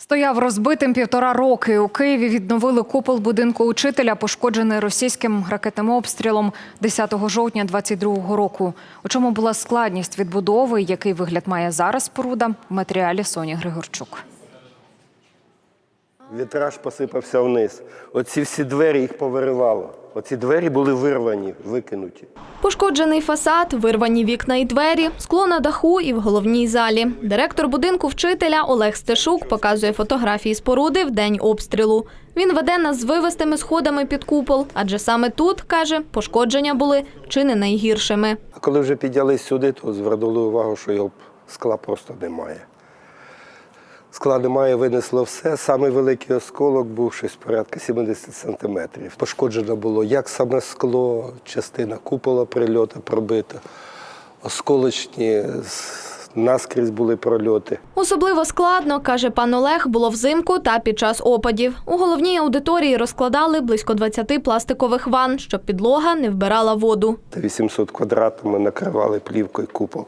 Стояв розбитим півтора роки. У Києві відновили купол будинку учителя, пошкоджений російським ракетним обстрілом 10 жовтня 22 року. У чому була складність відбудови, який вигляд має зараз споруда в матеріалі Соні Григорчук. Вітраж посипався вниз. Оці всі двері їх повиривало. Оці двері були вирвані, викинуті. Пошкоджений фасад, вирвані вікна і двері, скло на даху і в головній залі. Директор будинку вчителя Олег Стешук показує фотографії споруди в день обстрілу. Він веде нас з вивестими сходами під купол, адже саме тут, каже, пошкодження були чи не найгіршими. А коли вже піднялись сюди, то звернули увагу, що його скла просто немає. Скла немає, винесло все. Самий великий осколок був щось порядка 70 сантиметрів. Пошкоджено було як саме скло, частина купола прильоту пробита, осколочні, наскрізь були прольоти. Особливо складно, каже пан Олег, було взимку та під час опадів. У головній аудиторії розкладали близько 20 пластикових ванн, щоб підлога не вбирала воду. Та 800 квадратами накривали плівкою купол.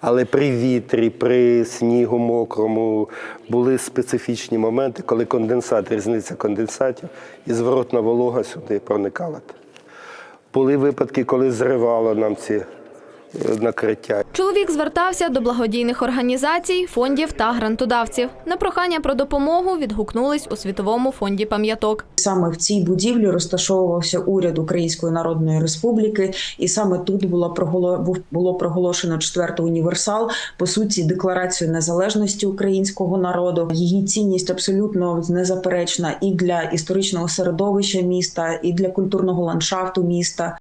Але при вітрі, при снігу мокрому були специфічні моменти, коли конденсат, різниця конденсатів і зворотна волога сюди проникала. Були випадки, коли зривало нам ці накриття. Чоловік звертався до благодійних організацій, фондів та грантодавців. На прохання про допомогу відгукнулись у Світовому фонді пам'яток. Саме в цій будівлі розташовувався уряд Української Народної Республіки, і саме тут було проголо... було проголошено четвертий універсал, по суті, декларацію незалежності українського народу. Її цінність абсолютно незаперечна і для історичного середовища міста, і для культурного ландшафту міста.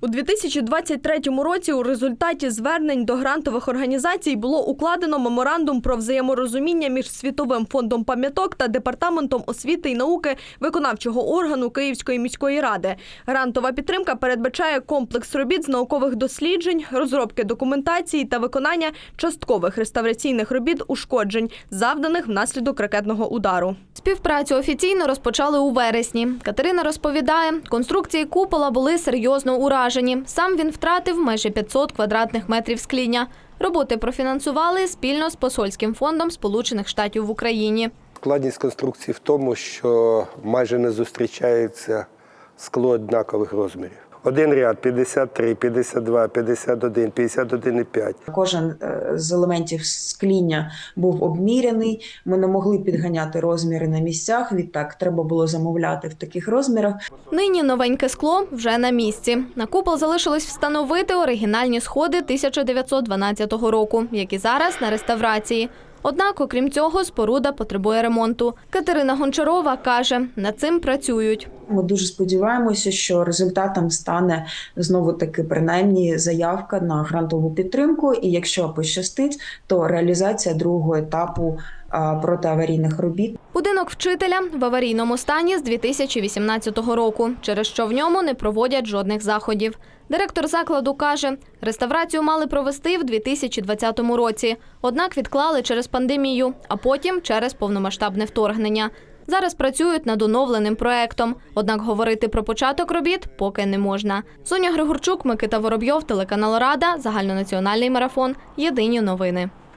У 2023 році у результаті звернень до грантових організацій було укладено меморандум про взаєморозуміння між Світовим фондом пам'яток та департаментом освіти і науки виконавчого органу Київської міської ради. Грантова підтримка передбачає комплекс робіт з наукових досліджень, розробки документації та виконання часткових реставраційних робіт ушкоджень, завданих внаслідок ракетного удару. Співпрацю офіційно розпочали у вересні. Катерина розповідає, конструкції купола були серйозно уражені. Сам він втратив майже 500 квадратних метрів скління. Роботи профінансували спільно з посольським фондом Сполучених Штатів в Україні. Складність конструкції в тому, що майже не зустрічається скло однакових розмірів. Один ряд 53, 52, 51, 51,5. Кожен е, з елементів скління був обміряний. Ми не могли підганяти розміри на місцях. Відтак треба було замовляти в таких розмірах. Нині новеньке скло вже на місці. На купол залишилось встановити оригінальні сходи 1912 року, які зараз на реставрації. Однак, окрім цього, споруда потребує ремонту. Катерина Гончарова каже, над цим працюють. Ми дуже сподіваємося, що результатом стане знову таки принаймні заявка на грантову підтримку. І якщо пощастить, то реалізація другого етапу протиаварійних робіт. Будинок вчителя в аварійному стані з 2018 року, через що в ньому не проводять жодних заходів. Директор закладу каже, реставрацію мали провести в 2020 році, однак відклали через пандемію, а потім через повномасштабне вторгнення. Зараз працюють над оновленим проектом. Однак говорити про початок робіт поки не можна. Соня Григорчук, Микита Воробйов, телеканал Рада, загальнонаціональний марафон. Єдині новини.